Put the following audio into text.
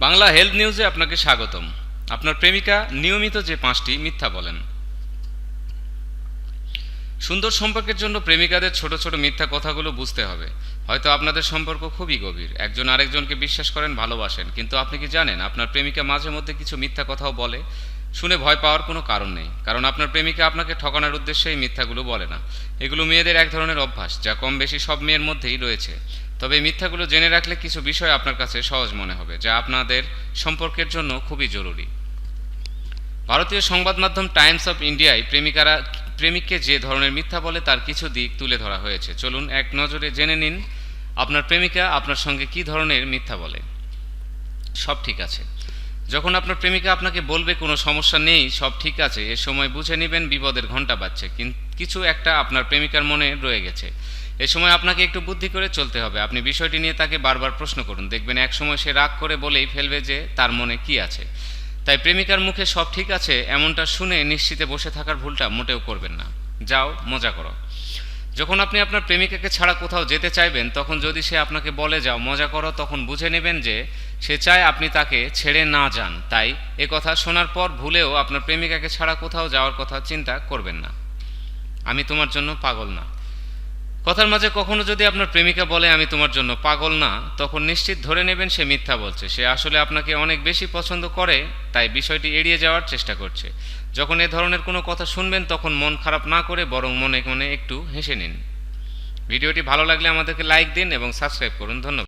Bangla health নিউজে আপনাকে স্বাগতম। আপনার প্রেমিকা নিয়মিত যে পাঁচটি মিথ্যা বলেন। সুন্দর সম্পর্কের জন্য প্রেমিকাদের ছোট ছোট মিথ্যা কথাগুলো বুঝতে হবে। হয়তো আপনাদের সম্পর্ক খুবই গভীর। একজন আরেকজনকে বিশ্বাস করেন, ভালোবাসেন। কিন্তু আপনি কি জানেন, আপনার প্রেমিকা মাঝে মধ্যে কিছু মিথ্যা কথাও বলে? শুনে ভয় পাওয়ার কোনো কারণ নেই। কারণ আপনার প্রেমিকা আপনাকে ঠকানোর উদ্দেশ্যে এই মিথ্যাগুলো বলে না। এগুলো মেয়েদের এক ধরনের অভ্যাস, যা কম বেশি সব মেয়ের মধ্যেই রয়েছে। তবে মিথ্যাগুলো জেনে রাখলে কিছু বিষয় আপনার কাছে সহজ মনে হবে, যা আপনাদের সম্পর্কের জন্য খুবই জরুরি। ভারতীয় সংবাদ মাধ্যম টাইমস অফ ইন্ডিয়ায় প্রেমিকারা, প্রেমিককে যে ধরনের মিথ্যা বলে তার কিছু দিক তুলে ধরা হয়েছে। চলুন এক নজরে জেনে নিন, আপনার প্রেমিকা আপনার সঙ্গে কি ধরনের মিথ্যা বলে। সব ঠিক আছে। যখন আপনার প্রেমিকা আপনাকে বলবে কোনো সমস্যা নেই, সব ঠিক আছে, এ সময় বুঝে নেবেন বিপদের ঘণ্টা বাজছে কিন- কিছু একটা আপনার প্রেমিকার মনে রয়ে গেছে। এ সময় আপনাকে একটু বুদ্ধি করে চলতে হবে। আপনি বিষয়টি নিয়ে তাকে বারবার প্রশ্ন করুন। দেখবেন এক সময় সে রাগ করে বলেই ফেলবে যে তার মনে কি আছে। তাই প্রেমিকার মুখে সব ঠিক আছে, এমনটা শুনে নিশ্চিতে বসে থাকার ভুলটা মোটেও করবেন না। যাও, মজা করো। যখন আপনি আপনার প্রেমিকাকে ছাড়া কোথাও যেতে চাইবেন, তখন যদি সে আপনাকে বলে, যাও, মজা করো, তখন বুঝে নেবেন যে সে চায় আপনি তাকে ছেড়ে না যান। তাই এ কথা শোনার পর ভুলেও আপনার প্রেমিকাকে ছাড়া কোথাও যাওয়ার কথা চিন্তা করবেন না। আমি তোমার জন্য পাগল না। কথার মাঝে কখনো যদি আপনার প্রেমিকা বলে আমি তোমার জন্য পাগল না, তখন নিশ্চিত ধরে নেবেন সে মিথ্যা বলছে। সে আসলে আপনাকে অনেক বেশি পছন্দ করে, তাই বিষয়টি এড়িয়ে যাওয়ার চেষ্টা করছে। যখন এ ধরনের কোনো কথা শুনবেন, তখন মন খারাপ না করে বরং মনে মনে একটু হেসে নিন। ভিডিওটি ভালো লাগলে আমাদেরকে লাইক দিন এবং সাবস্ক্রাইব করুন। ধন্যবাদ।